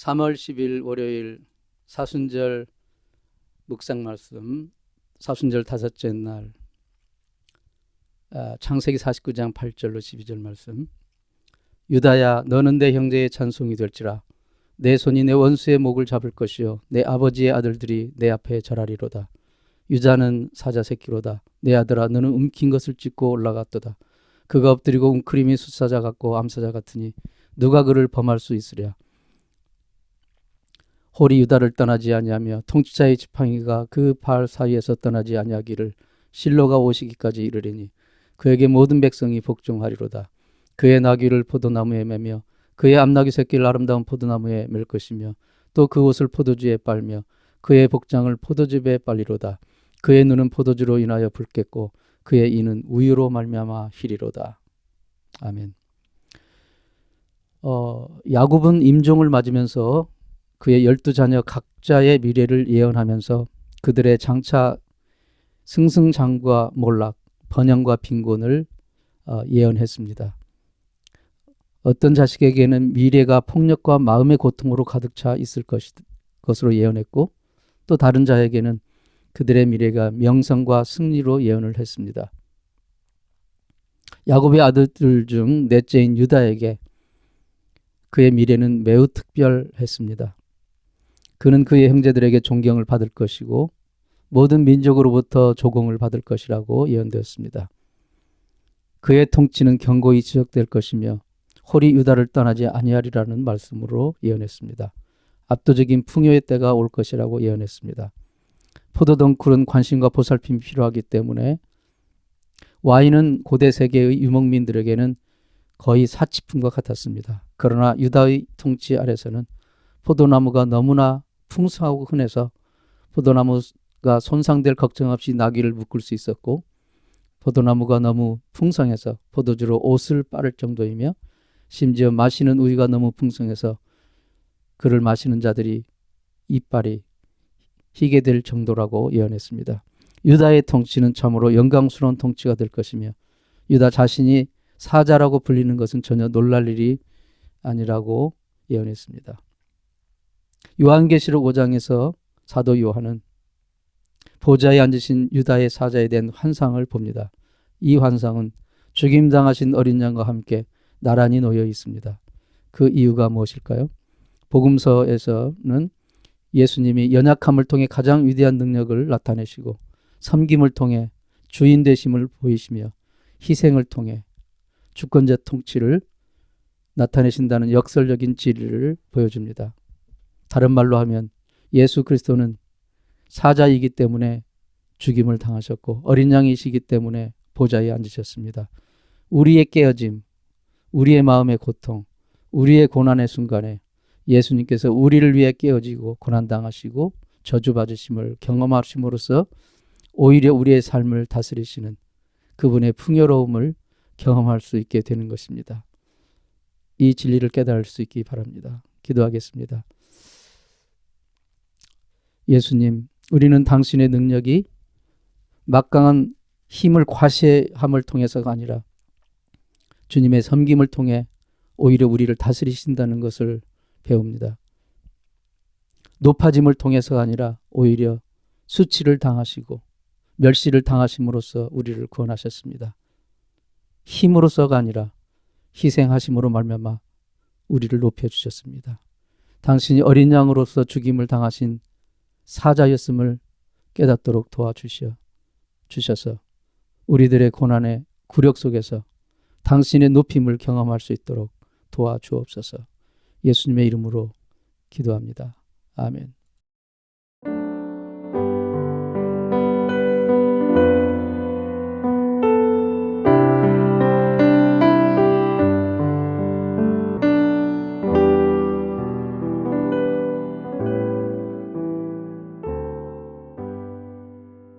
3월 10일 월요일 사순절 묵상 말씀 사순절 다섯째 날 아, 창세기 49장 8절로 12절 말씀. 유다야 너는 내 형제의 찬송이 될지라. 내 손이 내 원수의 목을 잡을 것이요. 내 아버지의 아들들이 내 앞에 절하리로다. 유자는 사자 새끼로다. 내 아들아 너는 움킨 것을 찢고 올라갔도다. 그가 엎드리고 웅크림이 숫사자 같고 암사자 같으니 누가 그를 범할 수 있으랴 홀이 유다를 떠나지 아니하며 통치자의 지팡이가 그 발 사이에서 떠나지 아니하기를 실로가 오시기까지 이르리니 그에게 모든 백성이 복종하리로다. 그의 나귀를 포도나무에 매며 그의 암나귀 새끼를 아름다운 포도나무에 맬 것이며 또 그 옷을 포도주에 빨며 그의 복장을 포도즙에 빨리로다. 그의 눈은 포도주로 인하여 붉겠고 그의 이는 우유로 말미암아 희리로다. 아멘. 어, 야곱은 임종을 맞으면서 그의 열두 자녀 각자의 미래를 예언하면서 그들의 장차 승승장구와 몰락, 번영과 빈곤을 어, 예언했습니다. 어떤 자식에게는 미래가 폭력과 마음의 고통으로 가득 차 있을 것이, 것으로 예언했고 또 다른 자에게는 그들의 미래가 명성과 승리로 예언을 했습니다. 야곱의 아들들 중 넷째인 유다에게 그의 미래는 매우 특별했습니다. 그는 그의 형제들에게 존경을 받을 것이고 모든 민족으로부터 조공을 받을 것이라고 예언되었습니다. 그의 통치는 견고히 지속될 것이며 홀이 유다를 떠나지 아니하리라는 말씀으로 예언했습니다. 압도적인 풍요의 때가 올 것이라고 예언했습니다. 포도덩쿨은 관심과 보살핌이 필요하기 때문에 와인은 고대 세계의 유목민들에게는 거의 사치품과 같았습니다. 그러나 유다의 통치 아래서는 포도나무가 너무나 풍성하고 흔해서 포도나무가 손상될 걱정 없이 나귀를 묶을 수 있었고 포도나무가 너무 풍성해서 포도주로 옷을 빠를 정도이며 심지어 마시는 우유가 너무 풍성해서 그를 마시는 자들이 이빨이 희게 될 정도라고 예언했습니다. 유다의 통치는 참으로 영광스러운 통치가 될 것이며 유다 자신이 사자라고 불리는 것은 전혀 놀랄 일이 아니라고 예언했습니다. 요한계시록 5장에서 사도 요한은 보좌에 앉으신 유다의 사자에 대한 환상을 봅니다. 이 환상은 죽임당하신 어린 양과 함께 나란히 놓여 있습니다. 그 이유가 무엇일까요? 복음서에서는 예수님이 연약함을 통해 가장 위대한 능력을 나타내시고 섬김을 통해 주인 되심을 보이시며 희생을 통해 주권자 통치를 나타내신다는 역설적인 진리를 보여줍니다. 다른 말로 하면 예수 그리스도는 사자이기 때문에 죽임을 당하셨고 어린 양이시기 때문에 보좌에 앉으셨습니다. 우리의 깨어짐, 우리의 마음의 고통, 우리의 고난의 순간에 예수님께서 우리를 위해 깨어지고 고난당하시고 저주받으심을 경험하심으로써 오히려 우리의 삶을 다스리시는 그분의 풍요로움을 경험할 수 있게 되는 것입니다. 이 진리를 깨달을 수 있기 바랍니다. 기도하겠습니다. 예수님, 우리는 당신의 능력이 막강한 힘을 과시함을 통해서가 아니라 주님의 섬김을 통해 오히려 우리를 다스리신다는 것을 배웁니다. 높아짐을 통해서가 아니라 오히려 수치를 당하시고 멸시를 당하심으로써 우리를 구원하셨습니다. 힘으로서가 아니라 희생하심으로 말미암아 우리를 높여 주셨습니다. 당신이 어린 양으로서 죽임을 당하신 사자였음을 깨닫도록 도와주시어 주셔서 우리들의 고난의 굴욕 속에서 당신의 높임을 경험할 수 있도록 도와주옵소서. 예수님의 이름으로 기도합니다. 아멘.